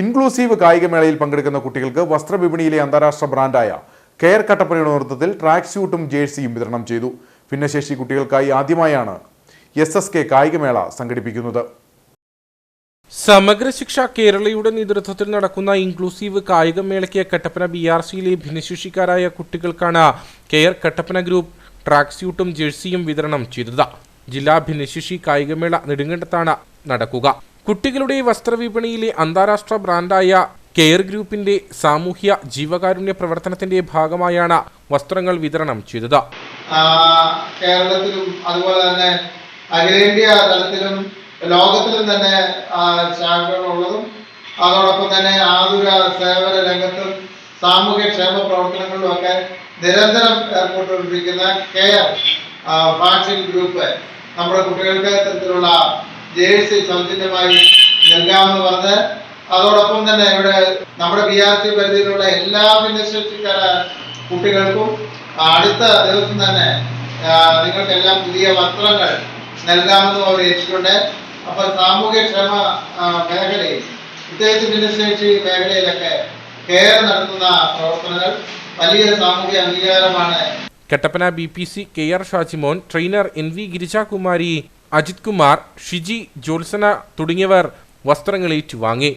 Inclusive കായികമേളയിൽ പങ്കെടുക്കുന്ന കുട്ടികൾക്ക് വസ്ത്രവിപണിയിലെ അന്താരാഷ്ട്ര ബ്രാൻഡായ കെയർ കട്ടപ്പനയുടെ നേതൃത്വത്തിൽ ട്രാക്ക് സ്യൂട്ടും ജേഴ്സിയും വിതരണം ചെയ്തു. ഭിന്നശേഷി കുട്ടികൾക്കായി ആദ്യമായാണ് എസ് എസ് കെ കായികമേള സംഘടിപ്പിക്കുന്നത്. സമഗ്ര ശിക്ഷ കേരളയുടെ നേതൃത്വത്തിൽ നടക്കുന്ന ഇൻക്ലൂസീവ് കായികമേളയ്ക്ക് കട്ടപ്പന ബി ആർ സിയിലെ ഭിന്നശേഷിക്കാരായ കുട്ടികൾക്കാണ് കെയർ കട്ടപ്പന ഗ്രൂപ്പ് ട്രാക്ക് സ്യൂട്ടും ജേഴ്സിയും വിതരണം ചെയ്തത്. ജില്ലാ ഭിന്നശേഷി കായികമേള നെടുങ്കണ്ടത്താണ് നടക്കുക. കുട്ടികളുടെ വസ്ത്രവിപണിയിലെ അന്താരാഷ്ട്ര ബ്രാൻഡായ കെയർ ഗ്രൂപ്പിന്റെ സാമൂഹ്യ ജീവകാരുണ്യ പ്രവർത്തനത്തിന്റെ ഭാഗമായാണ് വസ്ത്രങ്ങൾ വിതരണം ചെയ്തത്. കേരളത്തിലും അതുപോലെ തന്നെ അഖിലേന്ത്യാ തലത്തിലും ലോകത്തിലും തന്നെ ഉള്ളതും അതോടൊപ്പം തന്നെ ആതുര സേവന രംഗത്തും സാമൂഹ്യ ക്ഷേമ പ്രവർത്തനങ്ങളിലും ഒക്കെ നിരന്തരം ഏർപ്പെട്ടുകൊണ്ടിരിക്കുന്ന കെയർ ഫാഷൻ ഗ്രൂപ്പ് നമ്മുടെ കുട്ടികൾക്ക് ഇത്തരത്തിലുള്ള ജേഴ്സി സൗജന്യമായി നൽകാമെന്ന് പറഞ്ഞ് അതോടൊപ്പം തന്നെ ഇവിടെ നമ്മുടെ ബി ആർ സി പരിധിയിലുള്ള എല്ലാ ഭിന്നശേഷിക്കാര കുട്ടികൾക്കും അടുത്ത ദിവസം തന്നെ നിങ്ങൾക്കെല്ലാം പുതിയ വസ്ത്രങ്ങൾ നൽകാമെന്നും അവർ ഏറ്റിട്ടുണ്ട് അപ്പോൾ സാമൂഹ്യക്ഷേമ മേഖലയിൽ പ്രത്യേകിച്ച് ഭിന്നശേഷി മേഖലയിലൊക്കെ കെയർ നടത്തുന്ന പ്രവർത്തനങ്ങൾ വലിയ സാമൂഹ്യ അംഗീകാരമാണ്. Kattappana B P C K R Shajimon trainer N V Girijakumari Ajith Kumar Shiji Jyotsna തുടങ്ങിയവർ വസ്ത്രങ്ങൾ ഏറ്റുവാങ്ങി